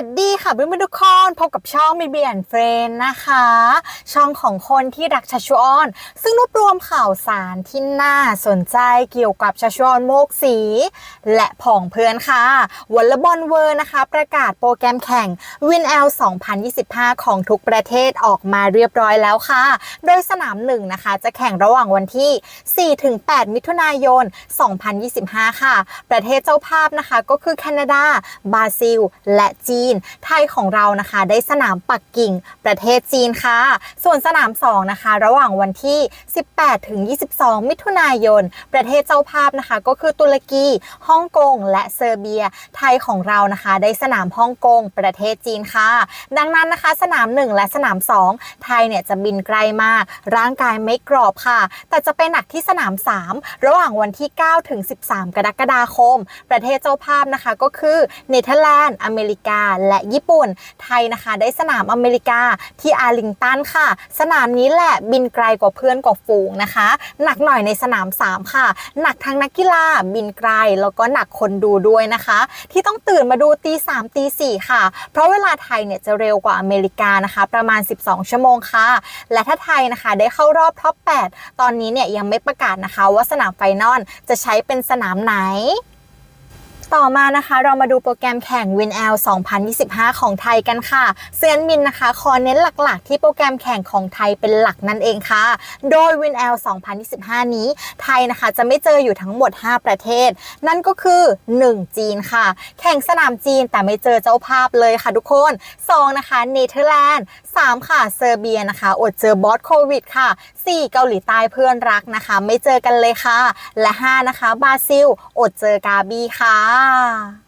วัสดีค่ะเพื่อนๆทุกคนพบกับช่องมีเบียนเฟรนนะคะ ช่องของคนที่รักชัชวอนซึ่งรวบรวมข่าวสารที่น่าสนใจเกี่ยวกับชัชวอนโมกสี และผองเพื่อนค่ะวอลเลย์บอลเวอร์นะคะ ประกาศโปรแกรมแข่ง Win L 2025 ของทุกประเทศออกมาเรียบร้อยแล้วค่ะ โดยสนามหนึ่งนะคะ จะแข่งระหว่างวันที่ 4-8 มิถุนายน 2025 ค่ะ ประเทศเจ้าภาพนะคะ ก็คือแคนาดาบราซิล และจีนไทยของเรานะคะได้สนามปักกิ่งประเทศจีนค่ะ ส่วนสนาม 2 นะคะ ระหว่างวันที่ 18 ถึง 22 มิถุนายน ประเทศเจ้าภาพนะคะ ก็คือตุรกีฮ่องกง และเซอร์เบีย ไทยของเรานะคะ ได้สนามฮ่องกง ประเทศจีนค่ะ ดังนั้นนะคะสนาม 1 และสนาม 2 ไทยเนี่ยจะบินไกลมาก ร่างกายไม่กรอบค่ะ แต่จะไปหนักที่สนาม 3 ระหว่างวันที่ 9 ถึง 13 กรกฎาคม ประเทศเจ้าภาพนะคะก็คือเนเธอร์แลนด์ อเมริกาและญี่ปุ่น ไทยนะคะได้สนามอเมริกาที่อาร์ลิงตันค่ะ สนามนี้แหละบินไกลกว่าเพื่อนกว่าฝูงนะคะ หนักหน่อยในสนาม 3 ค่ะ หนักทั้งนักกีฬาบินไกลแล้วก็หนักคนดูด้วยนะคะ ที่ต้องตื่นมาดูตีสามตีสี่ค่ะ เพราะเวลาไทยเนี่ยจะเร็วกว่าอเมริกานะคะ ประมาณ 12 ชั่วโมงค่ะ และถ้าไทยนะคะได้เข้ารอบท็อป8ตอนนี้เนี่ยยังไม่ประกาศนะคะ ว่าสนามไฟนอลจะใช้เป็นสนามไหน ต่อมานะคะเรามาดูโปรแกรมแข่ง Win L 2025 ของไทยกันค่ะเซียนมินนะคะขอเน้นหลักๆ ที่โปรแกรมแข่งของไทยเป็นหลักนั่นเองค่ะ โดย Win L 2025 นี้ ไทยนะคะจะไม่เจออยู่ทั้งหมด 5 ประเทศ นั่นก็คือ 1 จีนค่ะ แข่งสนามจีนแต่ไม่เจอเจ้าภาพเลยค่ะทุกคน 2 นะคะเนเธอร์แลนด์ 3 ค่ะ เซอร์เบียนะคะ อดเจอบอสโควิดค่ะ 4 เกาหลีใต้เพื่อนรักนะคะ ไม่เจอกันเลยค่ะ และ 5 นะคะ บราซิล อดเจอกาบีค่ะ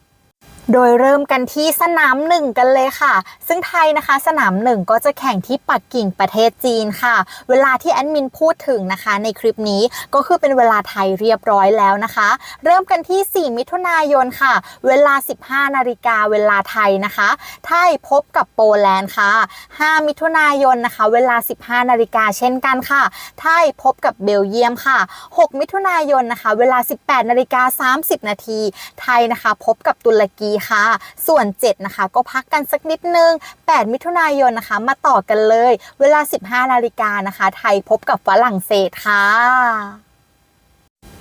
โดยเริ่มกันที่สนามหนึ่งกันเลยค่ะ ซึ่งไทยนะคะสนามหนึ่งก็จะแข่งที่ปักกิ่งประเทศจีนค่ะ เวลาที่แอดมินพูดถึงนะคะ ในคลิปนี้ก็คือเป็นเวลาไทยเรียบร้อยแล้วนะคะ เริ่มกันที่ 4 มิถุนายนค่ะ เวลา 15 นาฬิกาเวลาไทยนะคะ ไทยพบกับโปแลนด์ค่ะ 5 มิถุนายนนะคะ เวลา 15 นาฬิกาเช่นกันค่ะ ไทยพบกับเบลเยียมค่ะ 6 มิถุนายนนะคะ เวลา 18 นาฬิกา 30 นาที ไทยนะคะ พบกับตุรกีค่ะ ส่วน 7 นะคะ ก็พักกันสักนิดนึง 8 มิถุนายนนะคะ มาต่อกันเลย เวลา 15นาฬิกานะคะ ไทยพบกับฝรั่งเศสค่ะ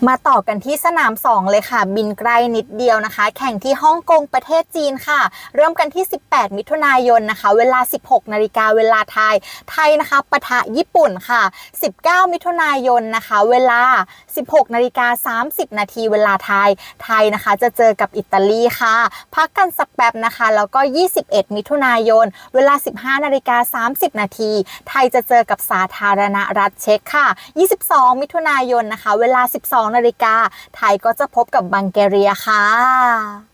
มาต่อกันที่สนาม 2 เลยค่ะ บินใกล้นิดเดียวนะคะ แข่งที่ฮ่องกงประเทศจีนค่ะ เริ่มกันที่ 18 มิถุนายนนะคะ เวลา 16 นาฬิกาเวลาไทย ไทยนะคะปะทะญี่ปุ่นค่ะ 19 มิถุนายนนะคะ เวลา 16 นาฬิกา 30 นาทีเวลาไทย ไทยนะคะจะเจอกับอิตาลีค่ะ พักกันสักแป๊บนะคะ แล้วก็ 21 มิถุนายน เวลา 15 นาฬิกา 30 นาที ไทยจะเจอกับสาธารณรัฐเช็กค่ะ 22 มิถุนายนนะคะ เวลา 12นาฬิกาไทยก็จะพบกับบังแกเรียค่ะ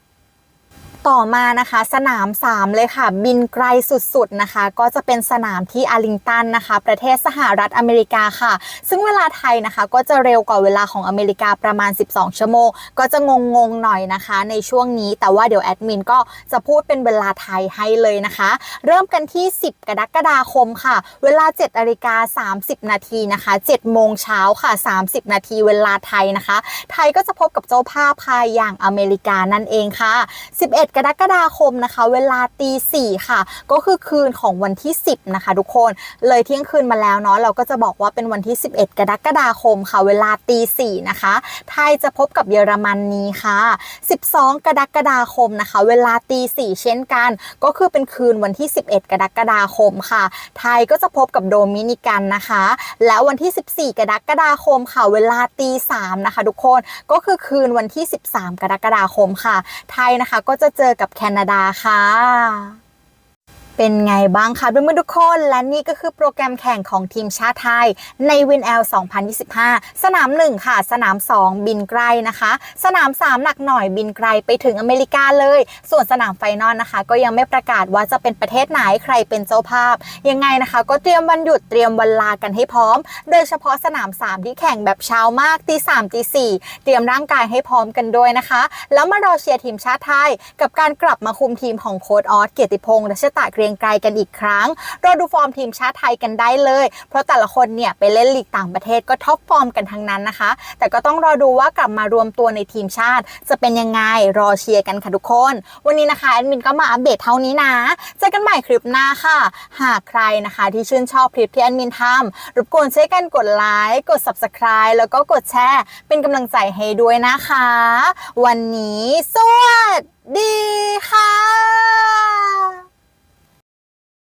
ต่อมานะคะสนาม 3 เลยค่ะ บินไกลสุดๆนะคะ ก็จะเป็นสนามที่อาร์ลิงตันนะคะ ประเทศสหรัฐอเมริกาค่ะ ซึ่งเวลาไทยนะคะ ก็จะเร็วกว่าเวลาของอเมริกาประมาณ 12 ชั่วโมง ก็จะงงๆหน่อยนะคะ ในช่วงนี้แต่ว่าเดี๋ยวแอดมินก็จะพูดเป็นเวลาไทยให้เลยนะคะ เริ่มกันที่ 10 กรกฎาคมค่ะ เวลา7นาฬิกา30 นาทีนะคะ7โมงเช้าค่ะ 30 นาทีเวลาไทยนะคะ ไทยก็จะพบกับเจ้าภาพค่ะอย่างอเมริกานั่นเองค่ะ 11กรกฎาคมนะคะ เวลาตีสี่ค่ะ ก็คือคืนของวันที่ 10 นะคะ ทุกคนเลยเที่ยงคืนมาแล้วเนาะเราก็จะบอกว่าเป็นวันที่ 11 กรกฎาคมค่ะ เวลาตีสี่นะคะ ไทยจะพบกับเยอรมนนีค่ะ 12 กรกฎาคมนะคะ เวลาตีสี่เช่นกัน ก็คือเป็นคืนวันที่ 11 กรกฎาคมค่ะ ไทยก็จะพบกับโดมินิกันนะคะ แล้ววันที่ 14 กรกฎาคมค่ะ เวลาตีสามนะคะ ทุกคนก็คือคืนวันที่ 13 กรกฎาคมค่ะ ไทยนะคะก็จะเจออกับแคนาดาค่ะ เป็นไงบ้างคะเพื่อนๆทุกคน และนี่ก็คือโปรแกรมแข่งของทีมชาติไทย ใน Win L 2025 สนาม 1 ค่ะ สนาม 2 บินไกลนะคะ สนาม 3 หนักหน่อยบินไกลไปถึงอเมริกาเลย ส่วนสนามไฟนอลนะคะ ก็ยังไม่ประกาศว่าจะเป็นประเทศไหนใครเป็นเจ้าภาพ ยังไงนะคะ ก็เตรียมวันหยุดเตรียมวันลากันให้พร้อม โดยเฉพาะสนาม 3 ที่แข่งแบบเช้ามากตี3ตี4เตรียมร่างกายให้พร้อมกันด้วยนะคะ แล้วมารอเชียร์ทีมชาติไทย กับการกลับมาคุมทีมของโค้ดออสเกียรติพงษ์รัชตะเกรรียงไกรกันอีกครั้งรอดูฟอร์มทีมชาติไทยกันได้เลย เพราะแต่ละคนเนี่ยไปเล่นลีกต่างประเทศก็ท็อปฟอร์มกันทั้งนั้นนะคะ แต่ก็ต้องรอดูว่ากลับมารวมตัวในทีมชาติ จะเป็นยังไงรอเชียร์กันค่ะทุกคน วันนี้นะคะแอดมินก็มาอัปเดตเท่านี้นะเจอกันใหม่คลิปหน้าค่ะ หากใครนะคะที่ชื่นชอบคลิปที่แอดมินทำรบกวนช่วยกันกดไลค์กด subscribe แล้วก็กดแชร์ เป็นกำลังใจให้ด้วยนะคะ วันนี้สวัสดีค่ะ